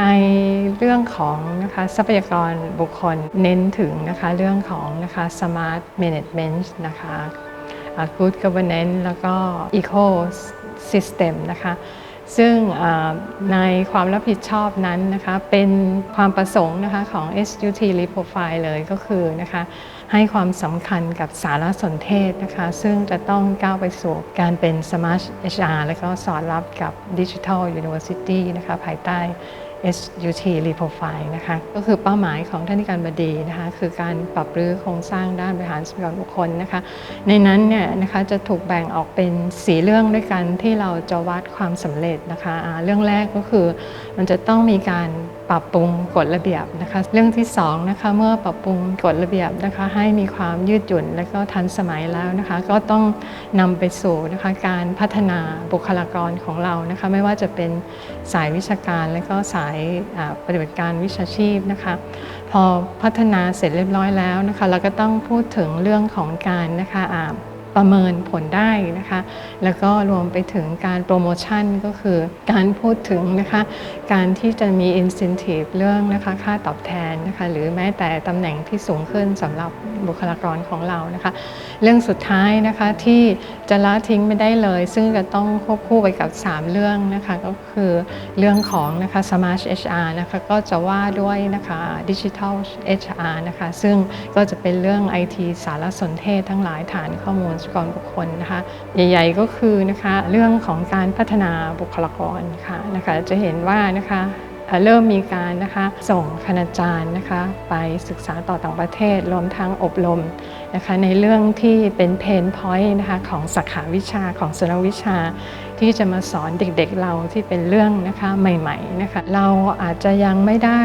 ในเรื่องของนะคะทรัพยากรบุคคลเน้นถึงนะคะเรื่องของนะคะ smart management นะคะ good governance แล้วก็ eco system นะคะซึ่งในความรับผิดชอบนั้นนะคะเป็นความประสงค์นะคะของ SUT Reprofile เลยก็คือนะคะให้ความสำคัญกับสารสนเทศนะคะซึ่งจะต้องก้าวไปสู่การเป็น Smart HR และก็สอดรับกับ Digital University นะคะภายใต้ SUT Reprofile นะคะก็คือเป้าหมายของท่านที่การบดีนะคะคือการปรับรื้อโครงสร้างด้านบริหารทรัพยากรบุคคลนะคะในนั้นเนี่ยนะคะจะถูกแบ่งออกเป็นสีเรื่องด้วยกันที่เราจะวัดความสำเร็จนะคะะเรื่องแรกก็คือมันจะต้องมีการ ปรับปรุงกฎระเบียบนะคะ เรื่องที่สองนะคะเมื่อปรับปรุงกฎระเบียบนะคะ ให้มีความยืดหยุ่นและก็ทันสมัยแล้วนะคะ ก็ต้องนำไปสู่นะคะการพัฒนาบุคลากรของเรานะคะ ไม่ว่าจะเป็นสายวิชาการและก็สายปฏิบัติการวิชาชีพนะคะ พอพัฒนาเสร็จเรียบร้อยแล้วนะคะ เราก็ต้องพูดถึงเรื่องของการนะคะอ่า ประเมินผลได้นะคะ แล้วก็รวมไปถึงการโปรโมชั่นก็คือการพูดถึงนะคะ การที่จะมี incentive เรื่องนะคะค่าตอบแทนนะคะ หรือแม้แต่ตำแหน่งที่สูงขึ้นสำหรับบุคลากรของเรานะคะ เรื่องสุดท้ายนะคะที่จะละทิ้งไม่ได้เลย ซึ่งจะต้องควบคู่ไปกับ 3 เรื่องนะคะก็คือเรื่องของนะคะ Smart HR นะคะก็จะว่าด้วยนะคะ Digital HR นะคะ ซึ่งก็จะเป็นเรื่อง IT สารสนเทศทั้งหลายฐานข้อมูลทรัพยากรบุคคลนะคะใหญ่ ๆ ก็คือนะคะเรื่องของการพัฒนาบุคลากรค่ะนะคะจะเห็นว่านะคะเอ่อเริ่มมีการนะคะส่งคณาจารย์นะคะไปศึกษาต่อต่างประเทศรวมทั้งอบรมนะคะในเรื่องที่เป็นเพนพอยต์นะคะของสาขาวิชาของสนวิชา ที่จะมาสอนเด็กๆเราที่เป็นเรื่องนะคะใหม่ๆนะคะเราอาจจะยังไม่ได้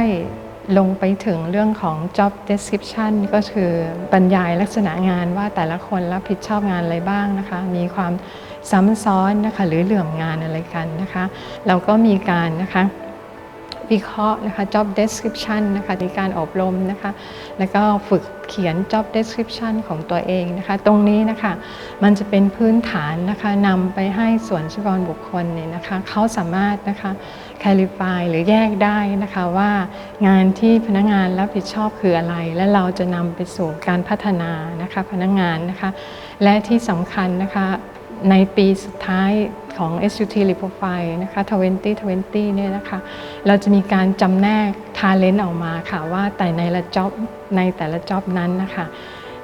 ลงไปถึงเรื่องของ job description ก็คือบรรยายลักษณะงานว่าแต่ละคนรับผิดชอบงานอะไรบ้างนะคะ มีความซ้ำซ้อนนะคะหรือเหลื่อมงานอะไรกันนะคะ เราก็มีการนะคะ วิเคราะห์นะคะ job description นะคะในการอบรมนะคะ แล้วก็ฝึกเขียน job description ของตัวเองนะคะ ตรงนี้นะคะมันจะเป็นพื้นฐานนะคะนำไปให้ส่วนทรัพยากรบุคคลเนี่ยนะคะเขาสามารถนะคะ clarify หรือแยกได้นะคะว่างานที่พนักงานรับผิดชอบคืออะไร และเราจะนำไปสู่การพัฒนานะคะพนักงานนะคะ และที่สำคัญนะคะ ในปีสุดท้ายของ SUT Reprofile นะคะ2020 เนี่ยนะคะ เราจะมีการจำแนก Talent ออกมาค่ะว่าแต่ในละจ็อบในแต่ละจ็อบนั้นนะคะ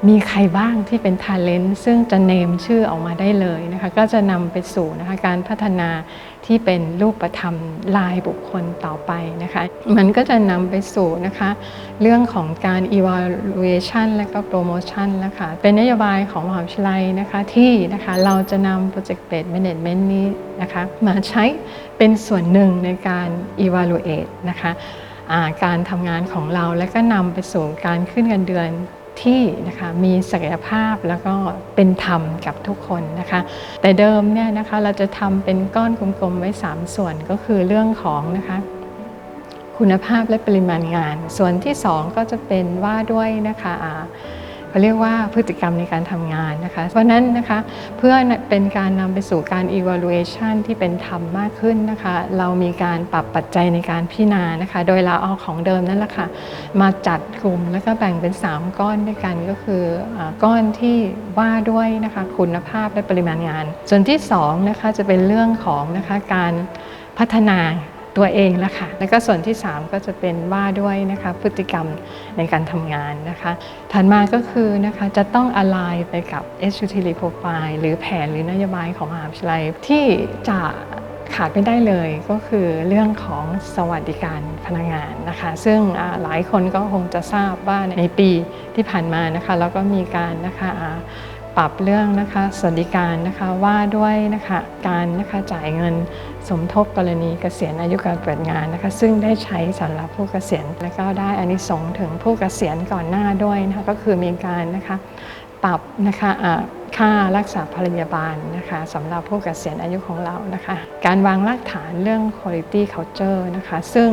มีใครบ้างที่เป็น Talent ซึ่งจะเนมชื่อออกมาได้เลยนะคะก็จะนำไปสู่นะคะการพัฒนาที่เป็นรูปธรรมลายบุคคลต่อไปนะคะมันก็จะนำไปสู่นะคะเรื่องของการ evaluation และก็ promotion นะคะเป็นนโยบายของมหาวิทยาลัยนะคะที่นะคะเราจะนำ project based management นี้นะคะมาใช้เป็นส่วนหนึ่งในการ evaluate นะคะการทำงานของเราและก็นำไปสู่การขึ้นเงินเดือน ที่นะคะมีศักยภาพแล้วก็เป็นธรรมกับทุกคนนะคะ แต่เดิมเนี่ยนะคะเราจะทำเป็นก้อนกลมๆไว้ 3 ส่วนก็คือเรื่องของนะคะคุณภาพและปริมาณงาน ส่วนที่ 2 ก็จะเป็นว่าด้วยนะคะ เขาเรียกว่าพฤติกรรมในการทำงานนะคะ เพราะนั้นนะคะเพื่อเป็นการนำไปสู่การ evaluation ที่เป็นธรรมมากขึ้นนะคะ เรามีการปรับปัจจัยในการพิจารณานะคะ โดยเราเอาของเดิมนั่นแหละค่ะมาจัดกลุ่มแล้วก็แบ่งเป็น 3 ก้อนด้วยกันก็คืออก้อนที่ว่าด้วยนะคะคุณภาพและปริมาณงาน ส่วนที่2นะคะจะเป็นเรื่องของนะคะการพัฒนา ตัวเองละค่ะแล้วก็ส่วนที่ 3 ก็จะเป็นว่าด้วยนะคะพฤติกรรมในการทำงานนะคะถัดมาก็คือนะคะจะต้อง align ไปกับ SUT Profile หรือแผนหรือนโยบายของมหาวิทยาลัยที่จะขาดไม่ได้เลยก็คือเรื่องของสวัสดิการพนักงานนะคะ ซึ่งหลายคนก็คงจะทราบว่าในปีที่ผ่านมานะคะแล้วก็มีการนะคะ ปรับเรื่องนะคะสวัสดิการนะคะว่าด้วยนะคะการนะคะจ่ายเงินสมทบกรณีเกษียณอายุการเปิดงานนะคะ ซึ่งได้ใช้สำหรับผู้เกษียณและก็ได้อานิสงส์ถึงผู้เกษียณก่อนหน้าด้วยนะคะก็คือมีการนะคะปรับนะคะค่ารักษาพยาบาลนะคะสำหรับผู้เกษียณอายุของเรานะคะ การวางรากฐานเรื่อง quality culture นะคะ ซึ่ง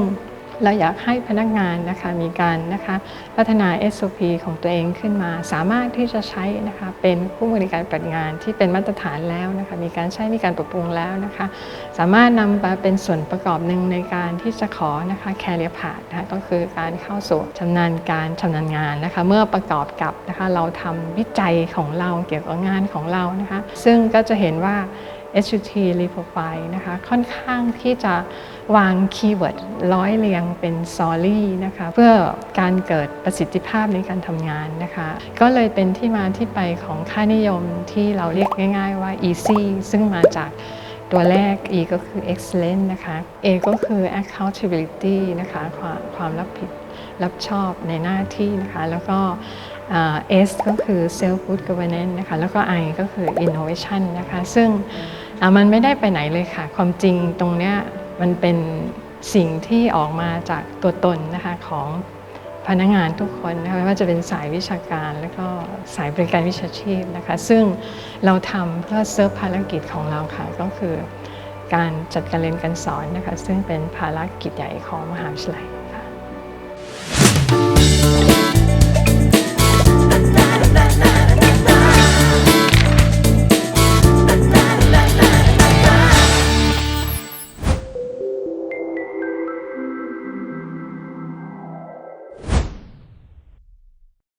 เราอยากให้พนักงานนะคะมีการนะคะพัฒนา SOP ของตัวเองขึ้นมา สามารถที่จะใช้นะคะเป็นผู้บริการปฏิบัติงานที่เป็นมาตรฐานแล้วนะคะมีการใช้มีการปรับปรุงแล้วนะคะ สามารถนำมาเป็นส่วนประกอบหนึ่งในการที่จะขอนะคะแคเรียพาดนะคะก็คือการเข้าสู่ชำนาญการชำนาญงานนะคะเมื่อประกอบกับนะคะเราทำวิจัยของเราเกี่ยวกับงานของเรานะคะ ซึ่งก็จะเห็นว่า SUT Reprofile นะคะค่อนข้างที่จะวางคีย์เวิร์ดร้อยเรียงเป็นซอรี่นะคะเพื่อการเกิดประสิทธิภาพในการทำงานนะคะก็เลยเป็นที่มาที่ไปของค่านิยมที่เราเรียกง่าย ๆ ว่า EASY ซึ่งมาจากตัวแรก E ก็คือ excellent นะคะ A ก็คือ accountability นะคะความความรับผิดรับชอบในหน้าที่นะคะ แล้วก็อ่า S ก็คือ self good governance นะคะ แล้วก็ I ก็คือ innovation นะคะ ซึ่ง มันไม่ได้ไปไหนเลยค่ะ ความจริงตรงเนี้ยมันเป็นสิ่งที่ออกมาจากตัวตนนะคะของพนักงานทุกคนนะคะไม่ว่าจะเป็นสายวิชาการ แล้วก็สายบริการวิชาชีพนะคะ ซึ่งเราทำเพื่อเซิร์ฟภารกิจของเราค่ะ ก็คือการจัดการเรียนการสอนนะคะ ซึ่งเป็นภารกิจใหญ่ของมหาวิทยาลัย